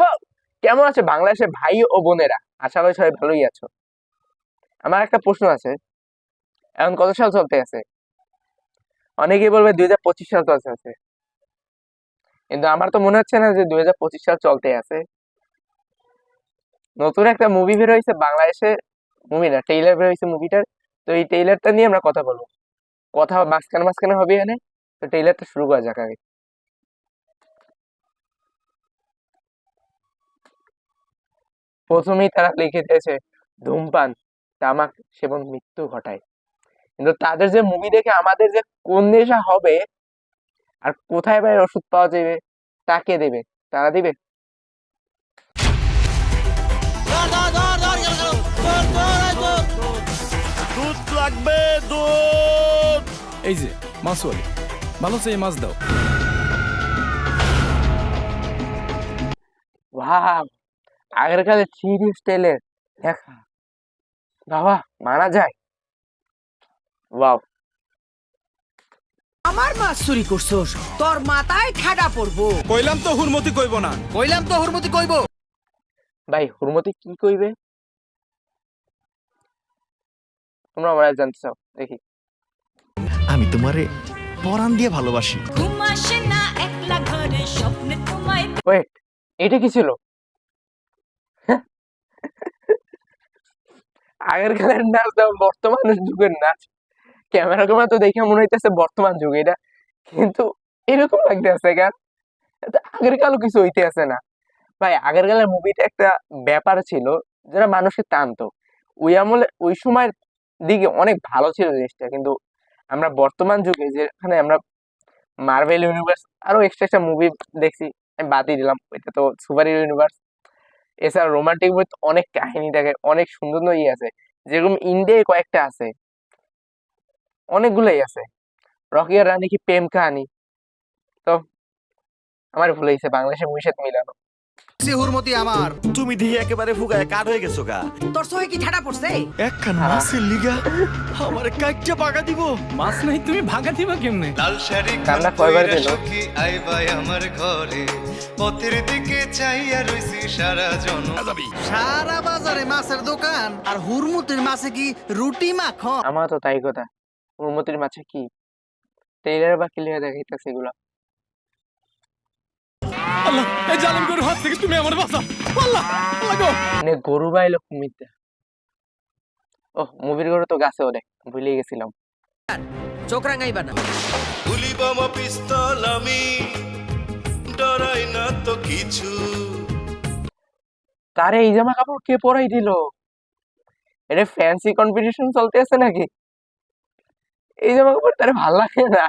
হো, কেমন আছে? বাংলাদেশের ভাই ও বোনেরা, আশা করি সবাই ভালোই আছো। আমার একটা প্রশ্ন আছে, এখন কত সাল চলতে আছে? অনেকেই বলবে দুই হাজার পঁচিশ সাল চলতে আছে। কিন্তু আমার তো মনে হচ্ছে না যে দুই হাজার পঁচিশ সাল চলতে আছে। নতুন একটা মুভি বের হয়েছে বাংলাদেশে মুভি না ট্রেইলার বের হয়েছে মুভিটার তো এই ট্রেইলারটা নিয়ে আমরা কথা বলব। কথা মাঝখানে মাঝখানে হবে এখানে তো ট্রেইলারটা শুরু করা যাক আগে। প্রথমেই তারা লিখে দিয়েছে ধূমপান তামাক সেবন মৃত্যু ঘটায়। কিন্তু তাদের যে মুভি দেখে আমাদের যে কোন নেশা হবে আর কোথায় ভাই ওষুধ পাওয়া যাবে তাকে দেবে? তারা দিবে। দুধ লাগবে দুধ এই যে মাছওয়ালি ভালো চেয়ে মাছ দাও। ভাব আগের কালে থ্রি স্টাইলের দেখা। বাবা মানা যায়। ওয়াও। আমার মাছ চুরি করছোস তোর মাথায় ঠাডা পড়ব। কইলাম তো হুরমতি কইব না। কইলাম তো হুরমতি কইবো। ভাই হুরমতি কি কইবে? তোমরা আমার জানতে চাও দেখি। আমি তোমারে পরাণ দিয়ে ভালোবাসি। ঘুম আসে না একলা ঘরে স্বপ্নে তোমায় ওয়েট এটা কি ছিল? আগের কালের নাচ বর্তমান যুগের নাচ ক্যামেরা ক্যামেরা তো দেখে মনে হইতেছে বর্তমান যুগ এটা। কিন্তু এরকম লাগতে আছে গান আগের কালও কিছু হইতে আছে না। ভাই, আগের কালের মুভিটা একটা ব্যাপার ছিল যারা মানুষকে টানতো। ওই আমলে, ওই সময়ের দিকে অনেক ভালো ছিল জিনিসটা, কিন্তু আমরা বর্তমান যুগে যেখানে আমরা মার্ভেল ইউনিভার্স আরও এক্সট্রা একটা মুভি দেখছি, আমি বাদই দিলাম। এটা তো সুপার ইউনিভার্স এছাড়া রোমান্টিক বই অনেক কাহিনী থাকে, অনেক সুন্দর সুন্দর ইয়ে আছে, যেরকম ইন্ডিয়ায় কয়েকটা আছে। অনেকগুলোই আছে। রকি আর রানী কি প্রেম কাহানি? তো আমার ভুলে গেছে বাংলাদেশের মুভির সাথে মিলানো। হুরমতি আমার। তুমি দিয়ে একেবারে ফুগায় কাঠ হয়ে গেছো গা। তোর সহে কি ঠাডা পড়ছে? একখান মাছের লিগা আমার কাইটটা দিব। মাছ নাই তুমি ভাগা দিবা কেমনে? লাল শাড়ি কান্না কয়বার দিল? আইবাই আমার ঘরে। পথের দিকে চাইয়া রইছি সারা জন। সারা বাজারে মাছের দোকান আর হুরমতির মাছে কি রুটি মাখন? আমার তো তাই কথা। হুরমতির মাছে কি? তেলের বা ক্লিয়ার দেখাইতেছে এগুলা। জালিম গরুর হাত থেকে তুমি আমার বাঁচা আল্লাহ আল্লাহ গো। মানে গরু বাইলো ও মুভির গরু তো গাছেও দেখ ভুলে গেছিলাম। চোখ রাঙাইবা না। গুলি বোমা পিস্তল আমি ডরাই না তো কিছু। তারে এই জামা কাপড় কে পরাই দিল? এটা ফ্যান্সি কম্পিটিশন চলতে আছে নাকি? এই জামা কাপড় তারে ভালো লাগে না।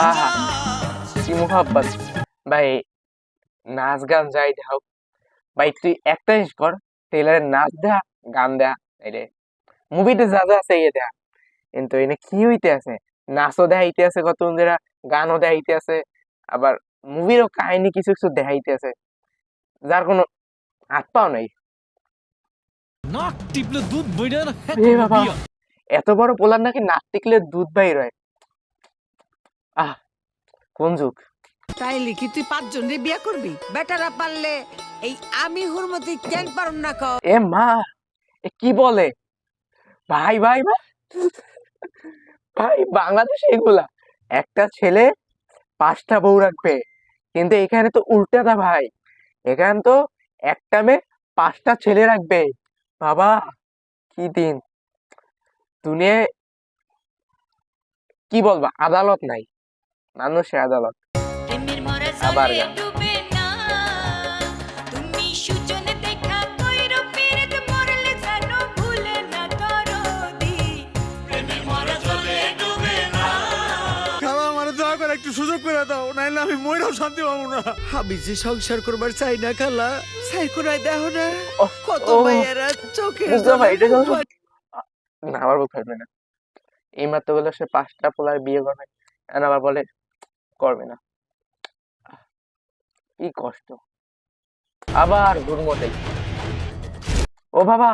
আহা কি মুহাব্বত। ভাই নাচ গান যাই দেখাও ভাই তুই একটা জিনিস কর নাচ দেয়া গান দেয়া এরে মুভিতে যা যা আছে ইয়ে দেয়া। কিন্তু এনে কি হইতে আছে? নাচও দেখাইতে আছে কত বন্ধুরা গানও দেখাইতে আছে আবার মুভিরও কাহিনী কিছু কিছু দেখাইতে আছে। যার কোনো হাত পাও নাই। নাক টিপলে দুধ বইরা এত বড় পোলার নাকি নাক টিকলে দুধ বাইর হয়? আহ কোন যুগ? তাইলে কি তুই পাঁচজন রে বিয়া করবি? বেটারা পারলে এই আমি হুরমতি কেন পারুম না ক এ মা এ কি বলে? ভাই ভাই ভাই। ভাই বাংলাদেশে এগুলা। একটা ছেলে পাঁচটা বউ রাখবে। কিন্তু এখানে তো উল্টাটা ভাই। এখানে তো একটা মেয়ে পাঁচটা ছেলে রাখবে। বাবা কি দিন? দুনিয়ায় কি বলব? আদালত নাই। মানুষের আদালত। আবার গান। ডুবে না। তুমি সুজন দেখা কইরো পীড়িত মরলে জানো ভুলে না দরদি প্রেমের মরা জলে ডুবে না। খালা আমার একটু সুযোগ করে দাও নাইলে আমি শান্তি পাবো না। আমি যে সংসার করবার চাই না খালা চাই করে দেখো না। কত মায়েরা না আমার বুক ফাটবে না। এই মাত্র বলে সে পাঁচটা পোলার বিয়ে করবে এখন আবার বলে করবে না। কি কষ্ট। আবার গুরমোটাই ও বাবা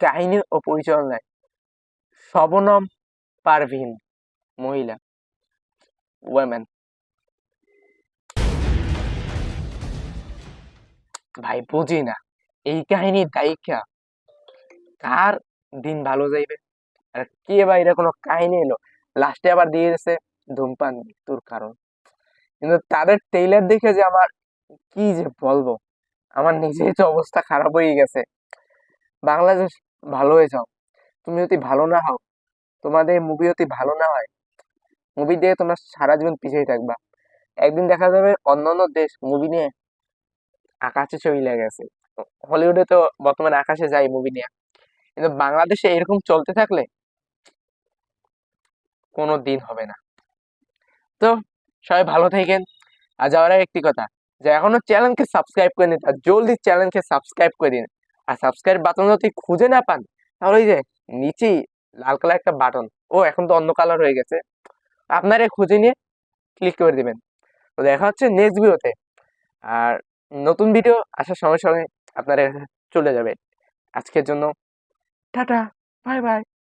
কাহিনী ও পরিচালনায় শবনম পারভিন, মহিলা। ওয়েমেন ভাই, বুঝি না। এই কাহিনীর দায়িকা কার দিন ভালো যাইবে? আর কে বা এটা কোনো কাহিনী এলো? লাস্টে আবার দিয়ে দিয়েছে ধূমপান মৃত্যুর কারণ। কিন্তু তাদের ট্রেইলার দেখে যে আমার কি যে বলব, আমার নিজেই তো অবস্থা খারাপ হয়ে গেছে। বাংলাদেশ ভালো হয়ে যাও। তুমি যদি ভালো না হও, তোমাদের মুভি যদি ভালো না হয় মুভি দিয়ে তোমরা সারা জীবন পিছিয়ে থাকবা। একদিন দেখা যাবে অন্যান্য দেশ মুভি নিয়ে আকাশে চলে গেছে। হলিউডে তো বর্তমানে আকাশে যায় মুভি নিয়ে। কিন্তু বাংলাদেশে এরকম চলতে থাকলে কোনো দিন হবে না। তো সবাই ভালো থাকেন। আর যাওয়ার একটি কথা, যে এখনও চ্যানেলকে সাবস্ক্রাইব করে নিন আর জলদি চ্যানেলকে সাবস্ক্রাইব করে দিন। আর সাবস্ক্রাইব বাটন যদি খুঁজে না পান, তাহলে ওই যে নিচেই লাল কালার একটা বাটন, ও এখন তো অন্য কালার হয়ে গেছে, আপনারা খুঁজে নিয়ে ক্লিক করে দিবেন। তো দেখা হচ্ছে নেক্সট ভিডিওতে আর নতুন ভিডিও আসার সঙ্গে সঙ্গে আপনারা চলে যাবে। আজকের জন্য টাটা, বাই বাই।